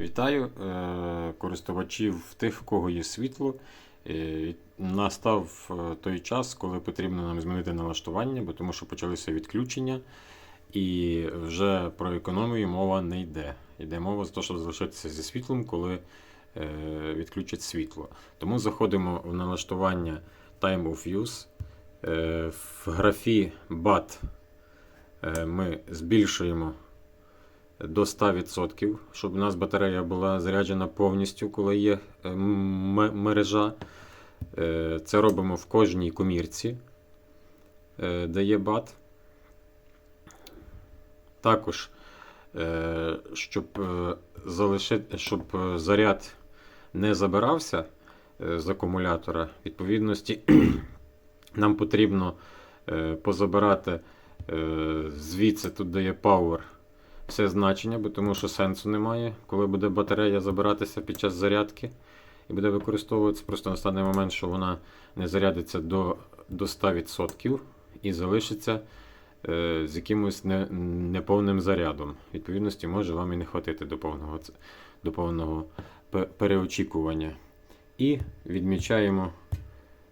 Вітаю е, користувачів тих, в кого є світло. Е, Настав е, той час, коли потрібно нам змінити налаштування, бо тому що почалися відключення, і вже про економію мова не йде. Йде мова за те, щоб залишитися зі світлом, коли відключать світло. Тому заходимо в налаштування Time of Use. В графі BAT ми збільшуємо до 100%, щоб у нас батарея була заряджена повністю, коли є е, мережа. Е, Це робимо в кожній комірці, е, де є бат. Також, щоб, залишити, щоб заряд не забирався з акумулятора, відповідності нам потрібно позабирати звідси, тут де є Power, все значення, бо тому що сенсу немає, коли буде батарея забиратися під час зарядки і буде використовуватися. Просто настане момент, що вона не зарядиться до, до 100% і залишиться е, з якимось не, неповним зарядом. Відповідності може вам і не хватити до повного, до повного переочікування. І відмічаємо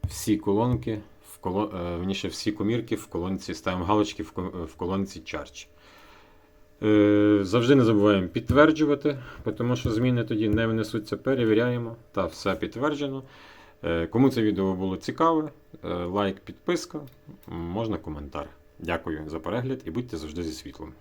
всі колонки, в е, всі комірки в колонці, ставимо галочки в колонці Charge. Е, Завжди не забуваємо підтверджувати, тому що зміни тоді не внесуться. Перевіряємо. Та все підтверджено. Е, Кому це відео було цікаве, е, лайк, підписка, можна коментар. Дякую за перегляд і будьте завжди зі світлом.